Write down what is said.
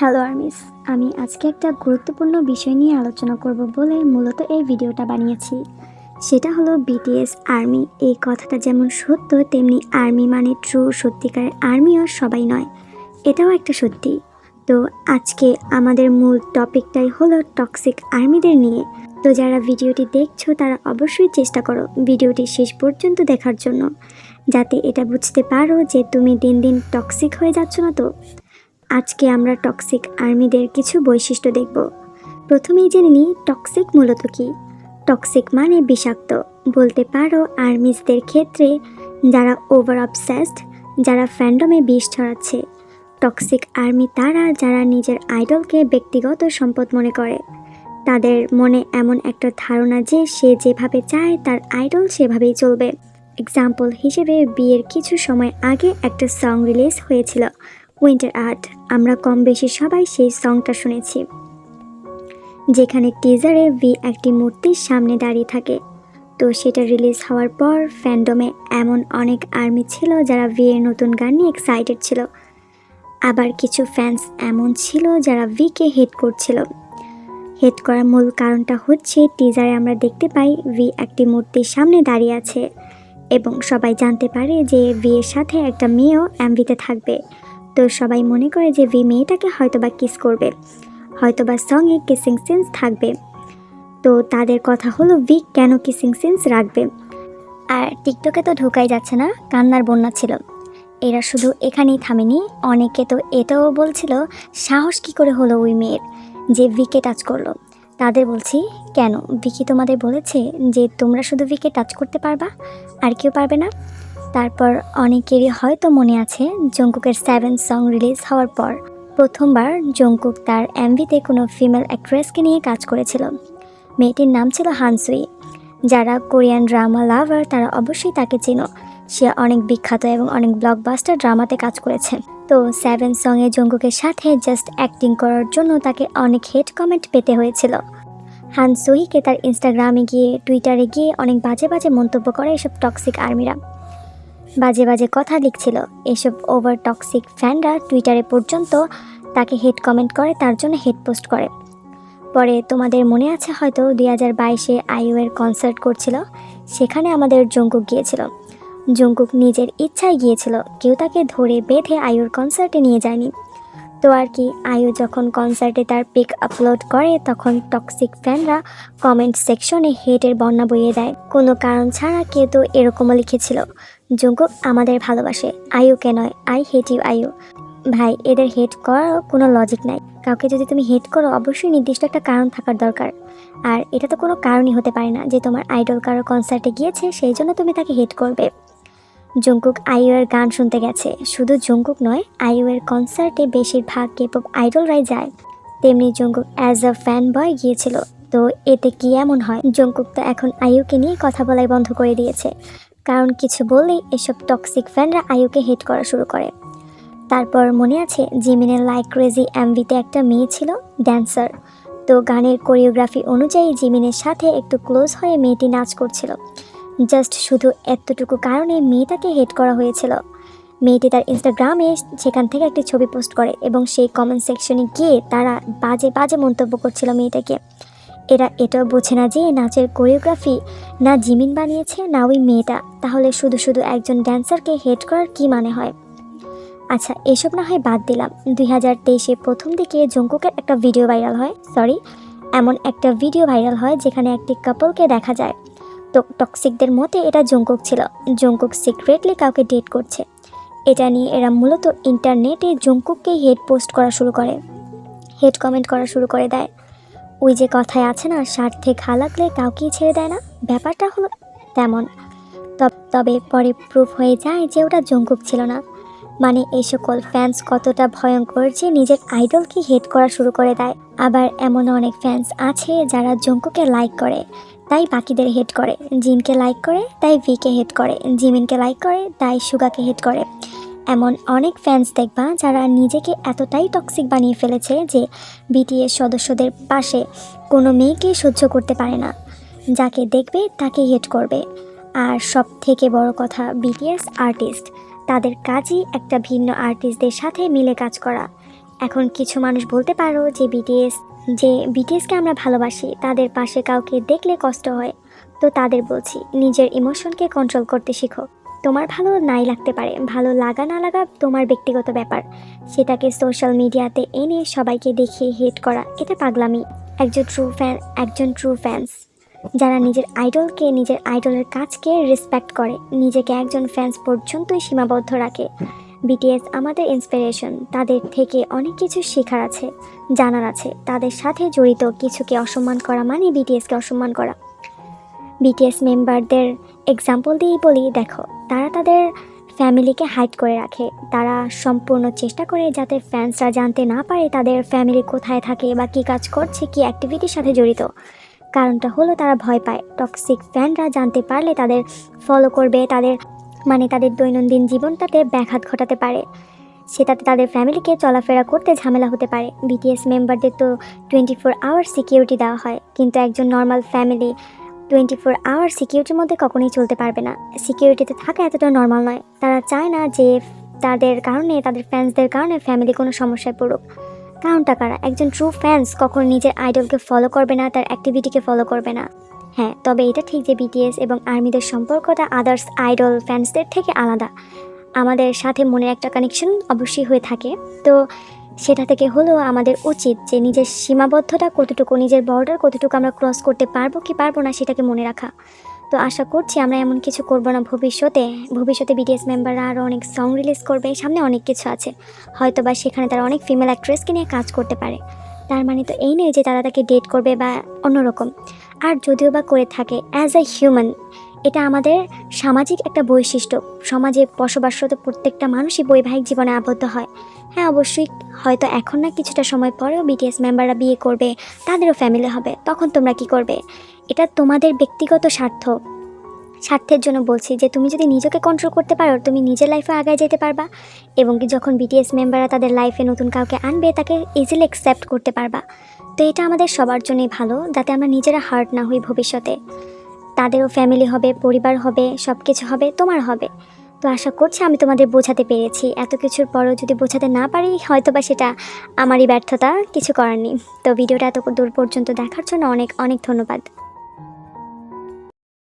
Hello armies আমি আজকে একটা গুরুত্বপূর্ণ বিষয় নিয়ে আলোচনা করব বলে মূলত এই ভিডিওটা বানিয়েছি। সেটা হলো বিটিএস আর্মি এই কথাটা যেমন সত্য, তেমনি আর্মি মানে ট্রু সত্যিকারের আর্মিও সবাই নয়। এটাও একটা সত্যি। তো আজকে আমাদের মূল টপিকটাই হলো টক্সিক আর্মিদের নিয়ে। তো যারা ভিডিওটি দেখছ, তারা অবশ্যই চেষ্টা করো ভিডিওটি শেষ পর্যন্ত দেখার জন্য। যাতে এটা বুঝতে পারো যে তুমি দিন দিন টক্সিক হয়ে যাচ্ছ না তো। আজকে আমরা টক্সিক আর্মিদের কিছু বৈশিষ্ট্য দেখব। প্রথমেই জেনে নিই, টক্সিক মূলত কী? টক্সিক মানে বিষাক্ত। বলতে পারো আর্মিসদের ক্ষেত্রে যারা ওভার অবসেসড যারা ফ্যান্ডমে বিষ ছড়াচ্ছে। টক্সিক আর্মি তারা, যারা নিজের আইডলকে ব্যক্তিগত সম্পদ মনে করে। তাদের মনে এমন একটা ধারণা যে সে যেভাবে চায়, তার আইডল সেভাবেই চলবে। এক্সাম্পল হিসেবে, বিয়ের কিছু সময় আগে একটা সং রিলিজ হয়েছিল। উইন্টার আর্ট, আমরা কম বেশি সবাই সেই সংটা শুনেছি। যেখানে টিজারে ভি একটি মূর্তির সামনে দাঁড়িয়ে থাকে। তো সেটা রিলিজ হওয়ার পর ফ্যান্ডমে এমন অনেক আর্মি ছিল যারা ভি এর নতুন গান নিয়ে এক্সাইটেড ছিল। আবার কিছু ফ্যান্স এমন ছিল যারা ভিকে হেট করছিল। হেট করার মূল কারণটা হচ্ছে টিজারে আমরা দেখতে পাই ভি একটি মূর্তির সামনে দাঁড়িয়ে আছে। এবং সবাই জানতে পারে যে ভি এর সাথে একটা মেয়েও এমভিতে থাকবে। তো সবাই মনে করে যে ভি মেয়েটাকে হয়তোবা কিস করবে, হয়তোবা সঙ্গে কিসিং সিন্স থাকবে। তো তাদের কথা হলো ভি কেন কিসিং সেন্স রাখবে? আর টিকটকে তো ঢোকাই যাচ্ছে না, কান্নার বন্যা ছিল। এরা শুধু এখানেই থামেনি, অনেকে তো এটাও বলছিল, সাহস কি করে হলো ওই মেয়ের, যে ভিকে টাচ করল। তাদের বলছি, কেন? ভিকি তোমাদের বলেছে যে তোমরা শুধু ভিকে টাচ করতে পারবা, আর কেউ পারবে না? তারপর অনেকেরই হয়তো মনে আছে জঙ্কুকের সেভেন সং রিলিজ হওয়ার পর। প্রথমবার জঙ্কুক তার এমভিতে কোনো ফিমেল অ্যাক্ট্রেসকে নিয়ে কাজ করেছিল। মেয়েটির নাম ছিল হানসুই। যারা কোরিয়ান ড্রামা লাভার, তারা অবশ্যই তাকে চেনো। সে অনেক বিখ্যাত এবং অনেক ব্লকবাস্টার ড্রামাতে কাজ করেছে। তো সেভেন সঙ্গে জঙ্কুকের সাথে জাস্ট অ্যাক্টিং করার জন্য তাকে অনেক হেড কমেন্ট পেতে হয়েছিল। হান সুহিকে তার ইনস্টাগ্রামে গিয়ে টুইটারে গিয়ে অনেক বাজে বাজে মন্তব্য করে এসব টক্সিক আর্মিরা বাজে বাজে কথা লিখছিল। এসব ওভার টক্সিক ফ্যানরা টুইটারে পর্যন্ত তাকে হেড কমেন্ট করে, তার জন্য হেড পোস্ট করে। পরে তোমাদের মনে আছে হয়তো দুই হাজার বাইশে আইউয়ের কনসার্ট করছিল, সেখানে আমাদের জঙ্কুক গিয়েছিল। জঙ্কুক নিজের ইচ্ছায় গিয়েছিল, কেউ তাকে ধরে বেঁধে আয়ুর কনসার্টে নিয়ে যায়নি। তো আর কি আয়ু যখন কনসার্টে তার পিক আপলোড করে, তখন টক্সিক ফ্যানরা কমেন্ট সেকশনে হেটের বন্যা বইয়ে দেয়। কোনো কারণ ছাড়া কেউ তো এরকমও লিখেছিল। জঙ্কুক আমাদের ভালোবাসে। আয়ুকে নয়, আই হেট ইউ আয়ু ভাই, এদের হেট করারও কোনো লজিক নাই। কাউকে যদি তুমি হেট করো, অবশ্যই নির্দিষ্ট একটা কারণ থাকার দরকার। আর এটা তো কোনো কারণই হতে পারে না যে তোমার আইডল কারোর কনসার্টে গিয়েছে, সেই জন্য তুমি তাকে হেট করবে। জঙ্কুক আইউয়ের গান শুনতে গেছে। শুধু জঙ্কুক নয় আইউয়ের কনসার্টে বেশিরভাগ কেপপ আইডলরাই যায়। তেমনি Jungkook as a fan boy গিয়েছিল। তো এতে কি এমন হয়? জঙ্কুক তো এখন আইউকে নিয়ে কথা বলাই বন্ধ করে দিয়েছে। কারণ কিছু বললেই এসব টক্সিক ফ্যানরা আয়ুকে হেট করা শুরু করে। তারপর মনে আছে জিমিনের লাইক ক্রেজি এমভিতে একটা মেয়ে ছিল ড্যান্সার তো গানের কোরিওগ্রাফি অনুযায়ী জিমিনের সাথে একটু ক্লোজ হয়ে মেয়েটি নাচ করছিল। জাস্ট শুধু এতটুকু কারণে মেয়েটাকে হেড করা হয়েছিল। মেয়েটি তার ইনস্টাগ্রামে সেখান থেকে একটি ছবি পোস্ট করে এবং সেই কমেন্ট সেকশনে গিয়ে তারা বাজে বাজে মন্তব্য করছিল মেয়েটাকে। এরা এটাও বোঝে না যে নাচের কোরিওগ্রাফি না জিমিন বানিয়েছে, না ওই মেয়েটা। তাহলে শুধু শুধু একজন ড্যান্সারকে হেড করার কী মানে হয়? আচ্ছা এসব না হয় বাদ দিলাম। দুই হাজার তেইশে প্রথম দিকে জঙ্কুকের একটা ভিডিও ভাইরাল হয়। সরি এমন একটা ভিডিও ভাইরাল হয় যেখানে একটি কাপলকে দেখা যায়। তো টক্সিকদের মতে এটা জঙ্কুক ছিল। জঙ্কুক সিক্রেটলি কাউকে ডেট করছে। এটা নিয়ে এরা মূলত ইন্টারনেটে জঙ্কুককে হেড পোস্ট করা শুরু করে। হেড কমেন্ট করা শুরু করে দেয়। ওই যে কথায় আছে না, স্বার্থে ঘা লাগলে কাউকেই ছেড়ে দেয় না। ব্যাপারটা হলো তেমন। তব- পরে প্রুফ হয়ে যায় যে ওটা জঙ্কুক ছিল না। মানে এই সকল ফ্যান্স কতটা ভয়ঙ্কর যে নিজের আইডলকে হেড করা শুরু করে দেয়। আবার এমন অনেক ফ্যান্স আছে যারা জঙ্কুকে লাইক করে, তাই বাকিদের হেড করে। জিনকে লাইক করে, তাই ভিকে হেড করে। জিমিনকে লাইক করে, তাই সুগাকে হেড করে। এমন অনেক ফ্যান্স দেখবা যারা নিজেকে এতটাই টক্সিক বানিয়ে ফেলেছে যে বিটিএস সদস্যদের পাশে কোনো মেয়েকে সহ্য করতে পারে না। যাকে দেখবে তাকে হেড করবে। আর সব থেকে বড় কথা বিটিএস আর্টিস্ট তাদের কাজই একটা ভিন্ন আর্টিস্টদের সাথে মিলে কাজ করা। এখন কিছু মানুষ বলতে পারো যে বিটিএস যে বিটিএসকে আমরা ভালোবাসি, তাদের পাশে কাউকে দেখলে কষ্ট হয়। তো তাদের বলছি, নিজের ইমোশনকে কন্ট্রোল করতে শিখো। তোমার ভালো নাই লাগতে পারে, ভালো লাগা না লাগা তোমার ব্যক্তিগত ব্যাপার। সেটাকে সোশ্যাল মিডিয়াতে এনে সবাইকে দেখিয়ে হেট করা, এটা পাগলামি। একজন ট্রু ফ্যান একজন ট্রু ফ্যান্স যারা নিজের আইডলকে নিজের আইডলের কাজকে রেসপেক্ট করে, নিজেকে একজন ফ্যান্স পর্যন্তই সীমাবদ্ধ রাখে। বিটিএস আমাদের ইন্সপিরেশন তাদের থেকে অনেক কিছু শেখার আছে, জানার আছে। তাদের সাথে জড়িত কিছুকে অসম্মান করা মানে বিটিএসকে অসম্মান করা। বিটিএস মেম্বারদের এক্সাম্পল দিয়েই বলি, দেখো, তারা তাদের ফ্যামিলিকে হাইড করে রাখে। তারা সম্পূর্ণ চেষ্টা করে যাতে ফ্যান্সরা জানতে না পারে তাদের ফ্যামিলি কোথায় থাকে বা কী কাজ করছে, কী অ্যাক্টিভিটির সাথে জড়িত। কারণটা হলো তারা ভয় পায়। টক্সিক ফ্যানরা জানতে পারলে তাদের ফলো করবে, তাদের মানে তাদের দৈনন্দিন জীবনটাতে ব্যাঘাত ঘটাতে পারে। সেটাতে তাদের ফ্যামিলিকে চলাফেরা করতে ঝামেলা হতে পারে। বিটিএস মেম্বারদের তো টোয়েন্টি ফোর আওয়ার সিকিউরিটি দেওয়া হয়। কিন্তু একজন normal family twenty four hour সিকিউরিটির মধ্যে কখনোই চলতে পারবে না। সিকিউরিটিতে থাকা এতটা নর্মাল নয়। তারা চায় না যে তাদের কারণে, তাদের ফ্যান্সদের কারণে ফ্যামিলি কোনো সমস্যায় পড়ুক। কারণটা কারা? একজন ট্রু ফ্যান্স কখন নিজের আইডলকে ফলো করবে না, তার অ্যাক্টিভিটিকে ফলো করবে না। হ্যাঁ তবে এটা ঠিক যে বিটিএস এবং আর্মিদের সম্পর্কটা আদার্স আইডল ফ্যান্সদের থেকে আলাদা। আমাদের সাথে মনের একটা কানেকশন অবশ্যই হয়ে থাকে। তো সেটা থেকে হলেও আমাদের উচিত যে নিজের সীমাবদ্ধতা, কতটুকু নিজের বর্ডার কতটুকু আমরা ক্রস করতে পারব কি পারব না সেটাকে মনে রাখা। তো আশা করছি আমরা এমন কিছু করব না ভবিষ্যতে। ভবিষ্যতে বিটিএস মেম্বাররা আরও অনেক সং রিলিজ করবে, সামনে অনেক কিছু আছে। হয়তো বা সেখানে তারা অনেক ফিমেল অ্যাক্ট্রেসকে নিয়ে কাজ করতে পারে। তার মানে তো এই নয় যে তারা তাকে ডেট করবে বা অন্যরকম। আর যদিও বা করে থাকে অ্যাজ এ হিউম্যান এটা আমাদের সামাজিক একটা বৈশিষ্ট্য। সমাজে বসবাসরত প্রত্যেকটা মানুষই বৈবাহিক জীবনে আবদ্ধ হয়। হ্যাঁ অবশ্যই হয়তো এখন না কিছুটা সময় পরেও বিটিএস মেম্বাররা বিয়ে করবে, তাদেরও ফ্যামিলি হবে। তখন তোমরা কি করবে? এটা তোমাদের ব্যক্তিগত স্বার্থ। স্বার্থের জন্য বলছি যে, তুমি যদি নিজেকে কন্ট্রোল করতে পারো, তুমি নিজের লাইফে আগায় যেতে পারবা এবং কি যখন বিটিএস মেম্বাররা তাদের লাইফে নতুন কাউকে আনবে, তাকে ইজিলি অ্যাকসেপ্ট করতে পারবা। তো এটা আমাদের সবার জন্যই ভালো, যাতে আমরা নিজেরা হার্ট না হই ভবিষ্যতে। তাদেরও ফ্যামিলি হবে, পরিবার হবে সব কিছু হবে, তোমার হবে। তো আশা করছি আমি তোমাদের বোঝাতে পেরেছি। এত কিছুর পরও যদি বোঝাতে না পারি হয়তো বা সেটা আমারই ব্যর্থতা, কিছু করার নেই। তো ভিডিওটা এত দূর পর্যন্ত দেখার জন্য অনেক অনেক ধন্যবাদ।